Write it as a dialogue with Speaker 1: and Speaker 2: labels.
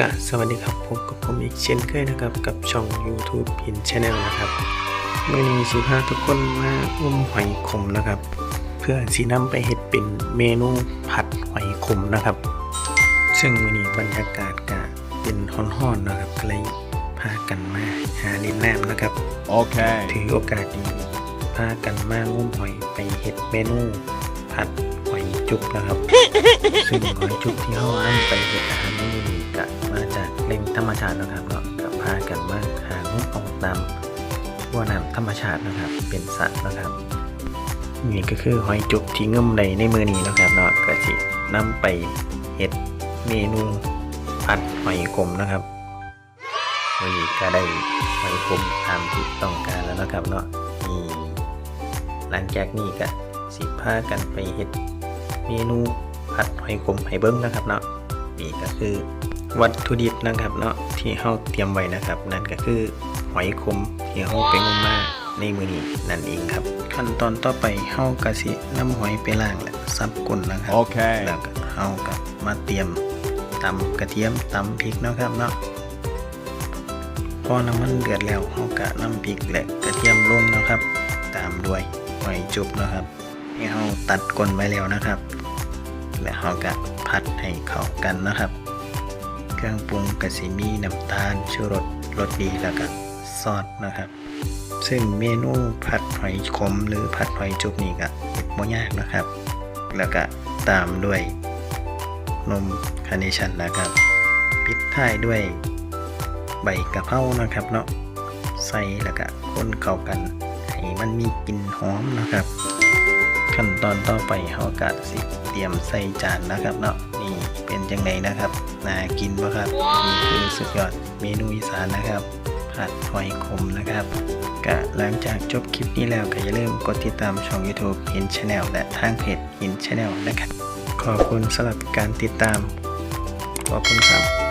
Speaker 1: กะสวัสดีครับพบกับผมอีกเช่นเคยนะครับ กับช่อง YouTube พินชาแนลนะครับเมื่อนี้สิพาทุกคนมาอุ้มหอยขมนะครับ เพื่อสีนำไปเฮ็ดเป็นเมนูผัดหอยขมนะครับ ซึ่งมื้อนี้บรรยากาศกะเป็นฮ้อนๆนะครับก็เลยพากันมาหาเล่นน้ำนะครับ
Speaker 2: Okay.
Speaker 1: ถือโอกาสดีพากันมางุ้มหอยไปเฮ็ดเมนูผัดหอยจุบนะครับ ซึ่งหอยจุบที่เขานำไปเฮ็ดอาหารนี่ ก็มาจากแหล่งธรรมชาตินะครับเนาะก็พากันมาหางุ้มเอาตามบัวน้ำธรรมชาตินะครับ เป็นสัตว์นะครับนี่ก็คือหอยจุบที่งุ้มในในมือนี้นะครับเนาะก็สินำไปเฮ็ดเมนูผัดหอยขมนะครับวันนี้ก็ได้หอยขมตามที่ต้องการแล้วนะครับเนาะนี่หลังจากนี้ก็สิพากันไปเฮ็ดเมนูผัดหอยขมให้เบิ้งนะครับเนาะนี่ก็คือ วัตถุดิบนะครับเนาะที่เฮาเตรียมไว้นะครับ นั่นก็คือหอยขมที่เฮาไปงมมาในมื้อนี้นั่นเองครับ ขั้นตอนต่อไปเฮาก็สินำหอยไปล้างและซับก้นนะครับ
Speaker 2: Okay.
Speaker 1: แล้วก็เฮาก็มาเตรียมตำกระเทียมตำพริกเนาะครับเนาะพอน้ำมันเดือดแล้วเรากะน้ำพริกและกระเทียมลงนะครับ ตามด้วยหอยจุบนะครับที่เราตัดก้นไว้แล้วนะครับ และเรากะผัดให้เข้ากันนะครับ เครื่องปรุงกะสิมีน้ำตาลชูรสรสดีแล้วก็ซอสนะครับ ซึ่งเมนูผัดหอยขมหรือผัดหอยจุบนี่ก็เฮ็ดบ่ยากนะครับ แล้วก็ตามด้วยนมคาร์เนชั่นนะครับปิดท้ายด้วยใบกะเพรานะครับเนาะใส่แล้วก็คนเข้ากันให้มันมีกลิ่นหอมนะครับ ขั้นตอนต่อไปเฮากะสิเตรียมใส่จานนะครับเนาะ จังไดนะครับน่ากินปะครับนี่คือสุดยอดเมนูอีสานนะครับ ผัดหอยขมนะครับกะหลังจากจบคลิปนี้แล้วก็อย่าลืมกดติดตามช่อง YouTube หิน Channel และทางเพจหิน Channel นะครับ ขอบคุณสำหรับการติดตาม ขอบคุณครับ